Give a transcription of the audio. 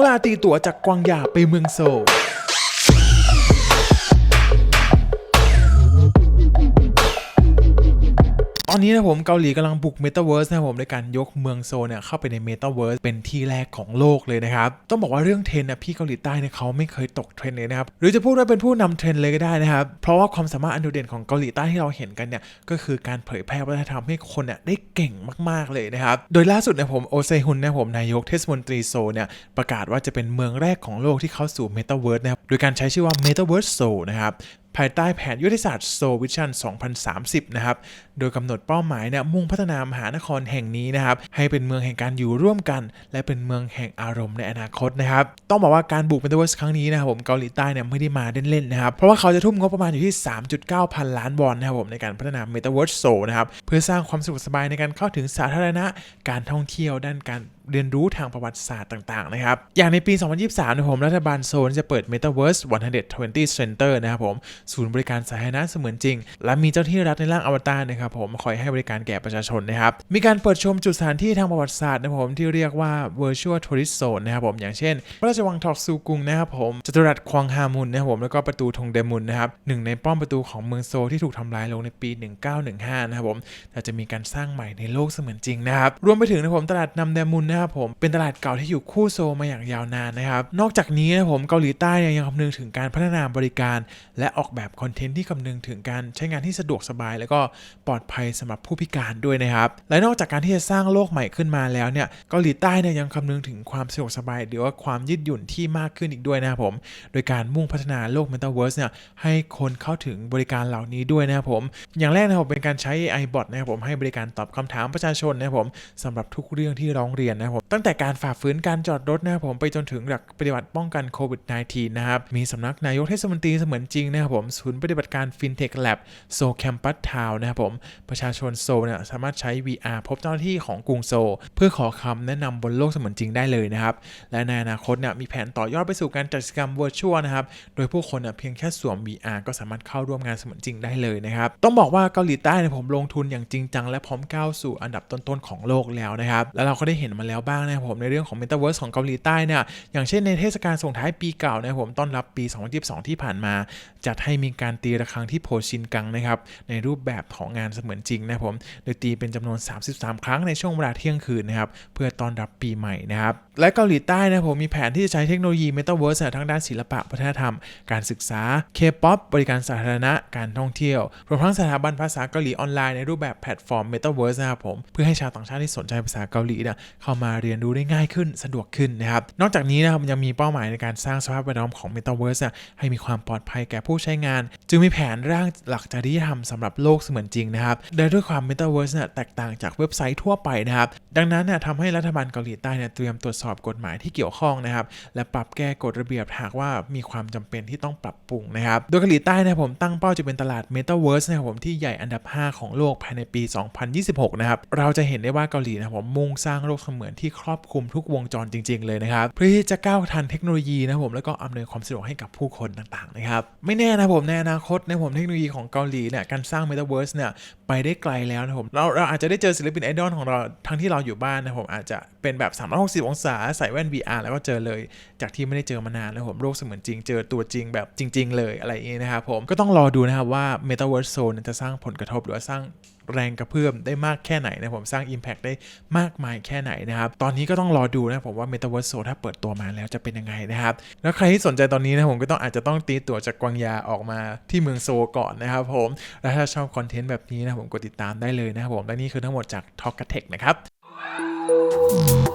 เวลาตีตั๋วจากกวางหยาไปเมืองโซล ตอนนี้นะผมเกาหลีกำลังบุกเมตาเวิร์สนะครับผมในการยกเมืองโซเนี่ยเข้าไปในเมตาเวิร์สเป็นที่แรกของโลกเลยนะครับ ต้องบอกว่าเรื่องเทรนนะพี่เกาหลีใต้เนี่ยเขาไม่เคยตกเทรนเลยนะครับ หรือจะพูดว่าเป็นผู้นำเทรนเลยก็ได้นะครับ เพราะว่าความสามารถอันโดดเด่นของเกาหลีใต้ที่เราเห็นกันเนี่ยก็คือการเผยแพร่วัฒนธรรมให้คนเนี่ยได้เก่งมากๆเลยนะครับ โดยล่าสุดนะผมโอเซฮุนนะผมนายกเทศมนตรีโซเนี่ยประกาศว่าจะเป็นเมืองแรกของโลกที่เข้าสู่เมตาเวิร์สนะครับโดยการใช้ชื่อว่า Metaverse Seoul นะครับ ภายใต้แผนยุทธศาสตร์ Seoul Vision 2030 นะครับ โดยกำหนดเป้าหมายเนี่ยมุ่งพัฒนามหานครแห่งนี้นะครับ ให้เป็นเมืองแห่งการอยู่ร่วมกัน และเป็นเมืองแห่งอารมณ์ในอนาคตนะครับ ต้องบอกว่าการบุก Metaverse ครั้งนี้นะครับผมเกาหลีใต้เนี่ยไม่ได้มาเล่นๆนะครับ เพราะว่าเขาจะทุ่มงบประมาณอยู่ที่ 3.9 พันล้านวอนนะครับผมในการพัฒนา Metaverse Seoul นะครับเพื่อสร้างความสะดวกสบายในการเข้าถึงสาธารณะการท่องเที่ยวด้านการเรียนรู้ทางประวัติศาสตร์ต่าง ๆ นะครับ อย่างในปี 2023 นะผม รัฐบาลโซนจะเปิด Metaverse 120 Center นะครับผมศูนย์บริการสาธารณะเสมือนจริง และมีเจ้าที่รัฐในร่างอวตารนะครับผมคอยให้บริการแก่ประชาชนนะครับมีการเปิดชมจุดสถานที่ทางประวัติศาสตร์นะครับผมที่เรียกว่า Virtual Tourist Zone นะครับผมอย่างเช่น พระราชวังทอกซูกุงนะครับผมจตุรัสควางฮามุนนะครับผมแล้วก็ประตูทงเดมุนนะครับหนึ่งในป้อมประตูของเมืองโซลที่ถูกทำลายลงในปี 1915 นะครับผมแต่จะมีการสร้างใหม่ในโลกเสมือนจริงนะครับรวมไปถึงนะผมตลาดนำเดมุนนะครับผมเป็นตลาดเก่าที่อยู่คู่โซลมาอย่างยาวนานนะครับนอกจากนี้นะผมเกาหลีใต้ยังคำนึงถึงการพัฒนาบริการ และออกแบบคอนเทนต์ที่คำนึงถึงการใช้งานที่สะดวกสบาย แล้วก็ปลอดภัยสำหรับผู้พิการด้วยนะครับ และนอกจากการที่จะสร้างโลกใหม่ขึ้นมาแล้วเนี่ยเกาหลีใต้เนี่ยยังคำนึงถึงความสะดวกสบายหรือว่าความยืดหยุ่นที่มากขึ้นอีกด้วยนะครับผม โดยการมุ่งพัฒนาโลก Metaverse เนี่ยให้คนเข้าถึงบริการเหล่านี้ด้วยนะครับผม อย่างแรกนะครับเป็นการใช้ AI bot นะครับผมให้บริการตอบคำถามประชาชนนะครับผมสำหรับทุกเรื่องที่ร้องเรียนนะครับผมตั้งแต่การฝ่าฝืนการจอดรถนะครับผมไปจนถึงหลักปฏิบัติป้องกันโควิด -19 นะครับมีสำนักนายกเทศมนตรีเสมือนจริงนะครับผมศูนย์ปฏิบัติการ FinTech Lab โซแคมปัสทาวนะครับผม ประชาชนโซเนี่ยสามารถใช้ VR พบเจ้าหน้าที่ของกรุงโซ เพื่อขอคำแนะนำบนโลกเสมือนจริงได้เลยนะครับ และในอนาคตเนี่ยมีแผนต่อยอดไปสู่การจัดกิจกรรม Virtual นะครับ โดยผู้คนเน่ยเพียงแค่สวม VR ก็สามารถเข้าร่วมงานเสมือนจริงได้เลยนะครับต้องบอกว่าเกาหลีใต้เนี่ยผมลงทุนอย่างจริงจังและพร้อมก้าวสู่อันดับต้นๆของโลกแล้วนะครับแล้วเราก็ได้เห็นมาแล้วบ้างนะครับผมในเรื่องของ Metaverse ของเกาหลีใต้เนี่ยอย่างเช่นในเทศกาลส่งท้ายปีเก่านะครับผมต้อนรับปี 2022 ที่ผ่านมาจัดใให้มีการตีระฆังที่โพชินกังนะครับในรูปแบบของงานเสมือนจริงนะผมโดยตีเป็นจำนวน 33 ครั้งในช่วงเวลาเที่ยงคืนนะครับเพื่อต้อนรับปีใหม่นะครับและเกาหลีใต้นะผมมีแผนที่จะใช้เทคโนโลยี Metaverse ทั้งด้านศิลปะวัฒนธรรม การศึกษา K-POP บริการสาธารณะการท่องเที่ยวรวมทั้งสถาบันภาษาเกาหลีออนไลน์ในรูปแบบแพลตฟอร์ม Metaverse นะครับผมเพื่อให้ชาวต่างชาติที่สนใจภาษาเกาหลีเนี่ยเข้ามาเรียนรู้ได้ง่ายขึ้นสะดวกขึ้นนะครับนอกจากนี้นะครับยังมีเป้าหมายในการสร้างสภาพแวดล้อมของ Metaverse อะให้มีความปลอดภัยแก่ผู้ใช้งาน จึงมีแผนร่างหลักจริยธรรมสำหรับโลกเสมือนจริงนะครับโดยด้วยความ Metaverse เนี่ยแตกต่างจากเว็บไซต์ทั่วไปนะครับดังนั้นเนี่ยทำให้รัฐบาลเกาหลีใต้เนี่ยเตรียมตรวจสอบกฎหมายที่เกี่ยวข้องนะครับและปรับแก้กฎระเบียบหากว่ามีความจำเป็นที่ต้องปรับปรุงนะครับโดยเกาหลีใต้นะครับผมตั้งเป้าจะเป็นตลาด Metaverse นะครับผมที่ใหญ่อันดับ 5 ของโลกภายในปี 2026 นะครับเราจะเห็นได้ว่าเกาหลีนะผมมุ่งสร้างโลกเสมือนที่ครอบคลุมทุกวงจรจริง ๆ เลยนะครับเพื่อที่จะก้าวทันเทคโนโลยีนะผมแล้วก็อำนวยความสะดวกให้กับผู้คนต่างๆนะครับไม่แน่นะผมในอนาคตนะผมเทคโนโลยีของเกาหลีเนี่ยการสร้างเมตาเวิร์สเนี่ยไปได้ไกลแล้วนะครับผมเราเราอาจจะได้เจอศิลปินไอดอลของเราทั้งที่เราอยู่บ้านนะครับผมอาจจะเป็นแบบ 360 องศาใส่แว่น VR แล้วก็เจอเลย จากที่ไม่ได้เจอมานานนะครับผมโลกเสมือนจริงเจอตัวจริงแบบจริง ๆ เลยอะไรอย่างนี้นะครับผมก็ต้องรอดูนะครับว่าเมตาเวิร์สโซนจะสร้างผลกระทบหรือว่าสร้าง แรงกระเพื่อมได้มากแค่ไหนนะผมสร้าง Impact ได้มากมายแค่ไหนนะครับตอนนี้ก็ต้องรอดูนะผมว่า Metaverse Zone ถ้าเปิดตัวมาแล้วจะเป็นยังไงนะครับแล้วใครที่สนใจตอนนี้นะผมก็ต้องอาจจะต้องตีตั๋วจากกวางยาออกมาที่เมืองโซก่อนนะครับผมและถ้าชอบคอนเทนต์แบบนี้นะผมกดติดตามได้เลยนะครับผมและนี่คือทั้งหมดจาก Talk Tech นะครับ